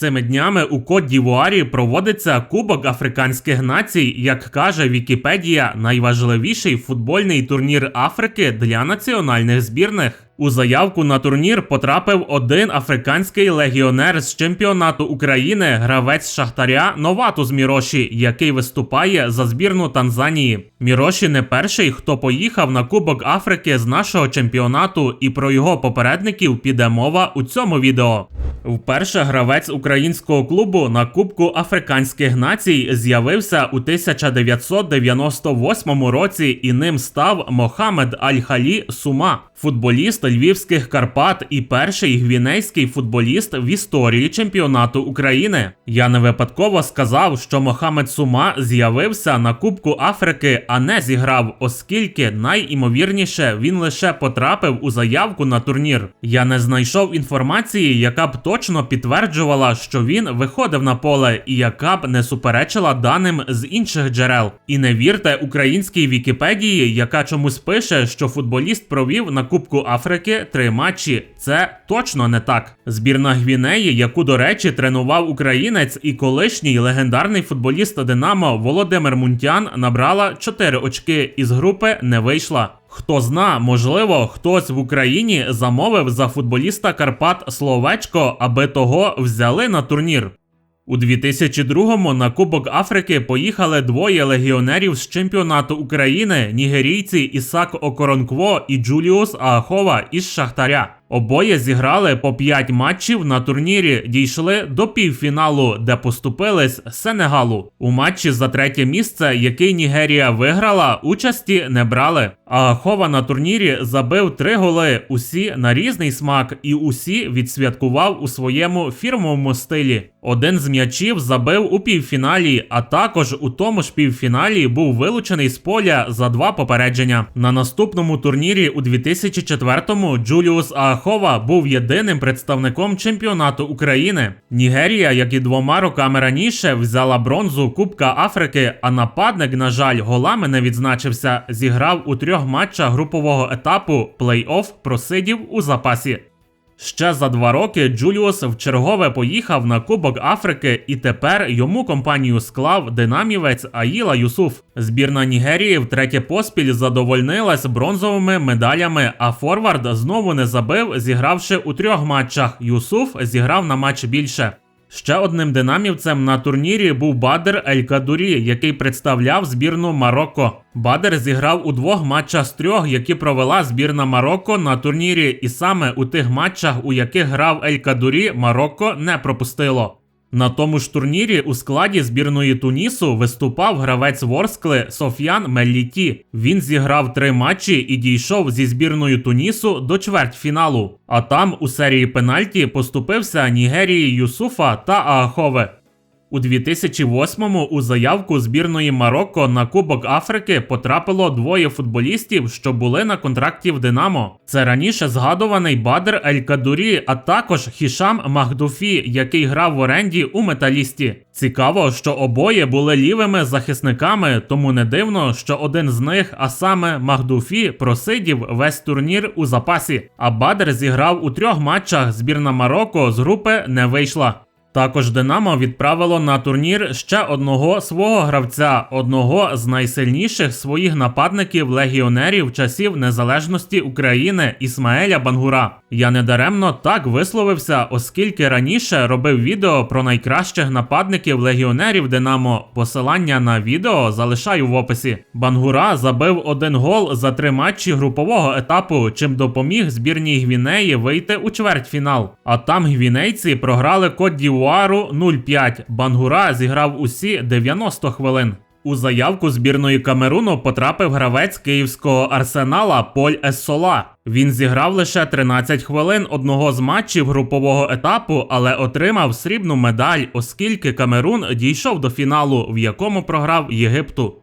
Цими днями у Кот Дівуарі проводиться Кубок африканських націй, як каже Вікіпедія, найважливіший футбольний турнір Африки для національних збірних. У заявку на турнір потрапив один африканський легіонер з чемпіонату України, гравець Шахтаря Новатус Міроші, який виступає за збірну Танзанії. Міроші не перший, хто поїхав на Кубок Африки з нашого чемпіонату, і про його попередників піде мова у цьому відео. Вперше гравець українського клубу на Кубку африканських націй з'явився у 1998 році, і ним став Мохамед Аль-Халі Сума, футболіст львівських Карпат і перший гвінейський футболіст в історії чемпіонату України. Я не випадково сказав, що Мохамед Сума з'явився на Кубку Африки, а не зіграв, оскільки найімовірніше він лише потрапив у заявку на турнір. Я не знайшов інформації, яка б точно підтверджувала, що він виходив на поле і яка б не суперечила даним з інших джерел. І не вірте українській Вікіпедії, яка чомусь пише, що футболіст провів на Кубку Африки три матчі. Це точно не так. Збірна Гвінеї, яку, до речі, тренував українець і колишній легендарний футболіст Динамо Володимир Мунтян, набрала 4 очки із групи не вийшла. Хто зна, можливо, хтось в Україні замовив за футболіста Карпат Словечко, аби того взяли на турнір. У 2002-му на Кубок Африки поїхали двоє легіонерів з чемпіонату України нігерійці Ісак Окоронкво і Джуліус Аахова із Шахтаря. Обоє зіграли по 5 матчів на турнірі, дійшли до півфіналу, де поступились Сенегалу. У матчі за третє місце, який Нігерія виграла, участі не брали. А Хова на турнірі забив три голи, усі на різний смак, і усі відсвяткував у своєму фірмовому стилі. Один з м'ячів забив у півфіналі, а також у тому ж півфіналі був вилучений з поля за два попередження. На наступному турнірі у 2004-му Джуліус Аахова був єдиним представником чемпіонату України. Нігерія, як і двома роками раніше, взяла бронзу Кубка Африки, а нападник, на жаль, голами не відзначився. Зіграв у трьох матчах групового етапу плей-офф просидів у запасі. Ще за два роки Джуліус вчергове поїхав на Кубок Африки, і тепер йому компанію склав динамівець Аїла Юсуф. Збірна Нігерії втретє поспіль задовольнилась бронзовими медалями, а Форвард знову не забив, зігравши у трьох матчах. Юсуф зіграв на матч більше. Ще одним динамівцем на турнірі був Бадер Ель Кадурі, який представляв збірну Марокко. Бадер зіграв у двох матчах з трьох, які провела збірна Марокко на турнірі, і саме у тих матчах, у яких грав Ель Кадурі, Марокко не пропустило. На тому ж турнірі у складі збірної Тунісу виступав гравець Ворскли Соф'ян Мелліті. Він зіграв три матчі і дійшов зі збірною Тунісу до чвертьфіналу. А там у серії пенальті поступився Нігерії Юсуфа та Аахове. У 2008-му у заявку збірної Марокко на Кубок Африки потрапило двоє футболістів, що були на контракті в Динамо. Це раніше згадуваний Бадр Ель Кадурі, а також Хішам Махдуфі, який грав в оренді у металісті. Цікаво, що обоє були лівими захисниками, тому не дивно, що один з них, а саме Махдуфі, просидів весь турнір у запасі. А Бадр зіграв у трьох матчах. Збірна Марокко з групи не вийшла. Також Динамо відправило на турнір ще одного свого гравця, одного з найсильніших своїх нападників легіонерів часів незалежності України Ісмаеля Бангура. Я недаремно так висловився, оскільки раніше робив відео про найкращих нападників легіонерів Динамо. Посилання на відео залишаю в описі. Бангура забив один гол за три матчі групового етапу, чим допоміг збірній Гвінеї вийти у чвертьфінал. А там гвінейці програли Кот Дівуару 0-5. Бангура зіграв усі 90 хвилин. У заявку збірної Камеруну потрапив гравець київського арсенала Поль Ессола. Він зіграв лише 13 хвилин одного з матчів групового етапу, але отримав срібну медаль, оскільки Камерун дійшов до фіналу, в якому програв Єгипту.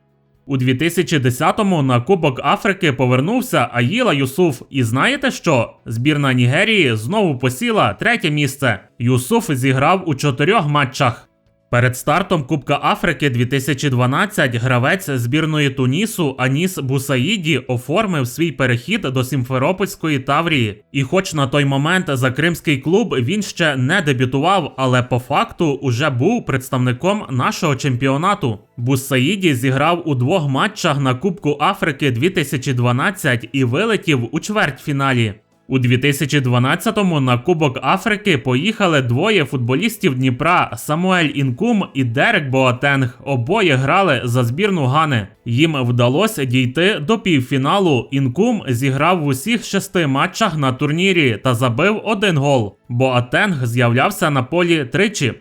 У 2010-му на Кубок Африки повернувся Аїла Юсуф. І знаєте що? Збірна Нігерії знову посіла третє місце. Юсуф зіграв у чотирьох матчах. Перед стартом Кубка Африки 2012 гравець збірної Тунісу Аніс Бусаїді оформив свій перехід до Сімферопольської Таврії. І хоч на той момент за кримський клуб він ще не дебютував, але по факту уже був представником нашого чемпіонату. Бусаїді зіграв у двох матчах на Кубку Африки 2012 і вилетів у чвертьфіналі. У 2012-му на Кубок Африки поїхали двоє футболістів Дніпра Самуель Інкум і Дерек Боатенг. Обоє грали за збірну Гани. Їм вдалося дійти до півфіналу. Інкум зіграв в усіх шести матчах на турнірі та забив один гол. Боатенг з'являвся на полі тричі.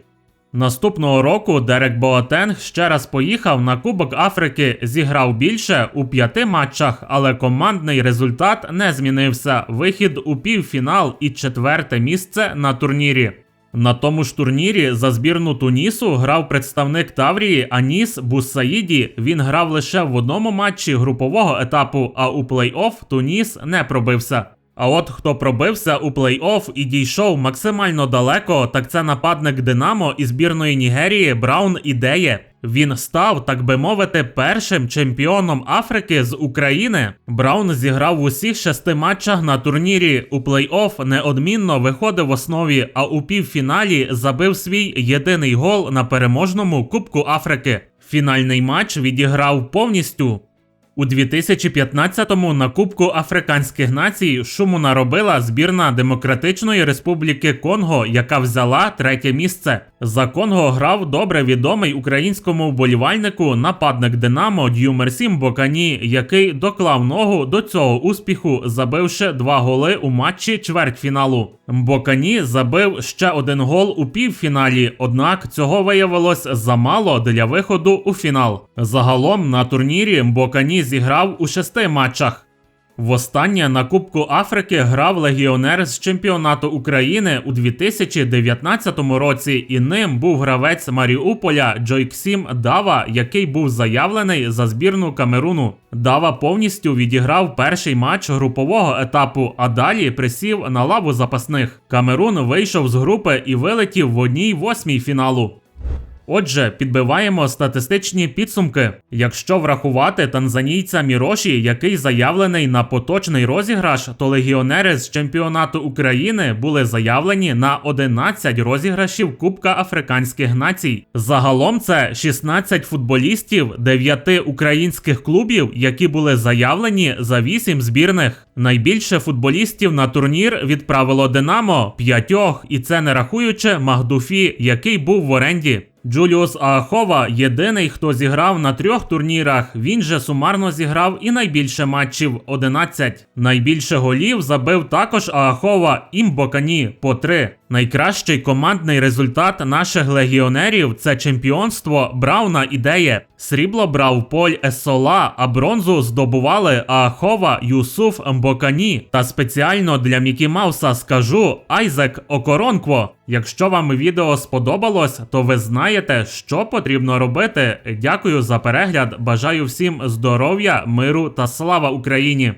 Наступного року Дерек Боатенг ще раз поїхав на Кубок Африки, зіграв більше у п'яти матчах, але командний результат не змінився. Вихід у півфінал і четверте місце на турнірі. На тому ж турнірі за збірну Тунісу грав представник Таврії Аніс Бусаїді. Він грав лише в одному матчі групового етапу, а у плей-офф Туніс не пробився. А от хто пробився у плей-офф і дійшов максимально далеко, так це нападник Динамо і збірної Нігерії Браун Ідеє. Він став, так би мовити, першим чемпіоном Африки з України. Браун зіграв в усіх шести матчах на турнірі. У плей-офф неодмінно виходив в основі, а у півфіналі забив свій єдиний гол на переможному Кубку Африки. Фінальний матч відіграв повністю. У 2015-му на Кубку Африканських націй шуму наробила збірна Демократичної Республіки Конго, яка взяла третє місце. За Конго грав добре відомий українському вболівальнику нападник Динамо Д'Юмерсім Бокані, який доклав ногу до цього успіху, забивши два голи у матчі чвертьфіналу. Бокані забив ще один гол у півфіналі, однак цього виявилось замало для виходу у фінал. Загалом на турнірі Бокані зіграв у шести матчах. Востаннє на Кубку Африки грав легіонер з чемпіонату України у 2019 році, і ним був гравець Маріуполя Джойксім Дава, який був заявлений за збірну Камеруну. Дава повністю відіграв перший матч групового етапу, а далі присів на лаву запасних. Камерун вийшов з групи і вилетів в одній восьмій фіналу. Отже, підбиваємо статистичні підсумки. Якщо врахувати танзанійця Міроші, який заявлений на поточний розіграш, то легіонери з чемпіонату України були заявлені на 11 розіграшів Кубка Африканських націй. Загалом це 16 футболістів 9 українських клубів, які були заявлені за 8 збірних. Найбільше футболістів на турнір відправило Динамо п'ятьох, і це не рахуючи Магдуфі, який був в оренді. Джуліус Аахова єдиний, хто зіграв на трьох турнірах. Він же сумарно зіграв і найбільше матчів 11. Найбільше голів забив також Аахова Імбокані по 3. Найкращий командний результат наших легіонерів це чемпіонство Брауна ідеє. Срібло брав Поль Есола, а бронзу здобували Аахова Юсуф Мбокані. Та спеціально для Мікі Мауса скажу Айзек Окоронкво. Якщо вам відео сподобалось, то ви знаєте, що потрібно робити. Дякую за перегляд. Бажаю всім здоров'я, миру та слава Україні!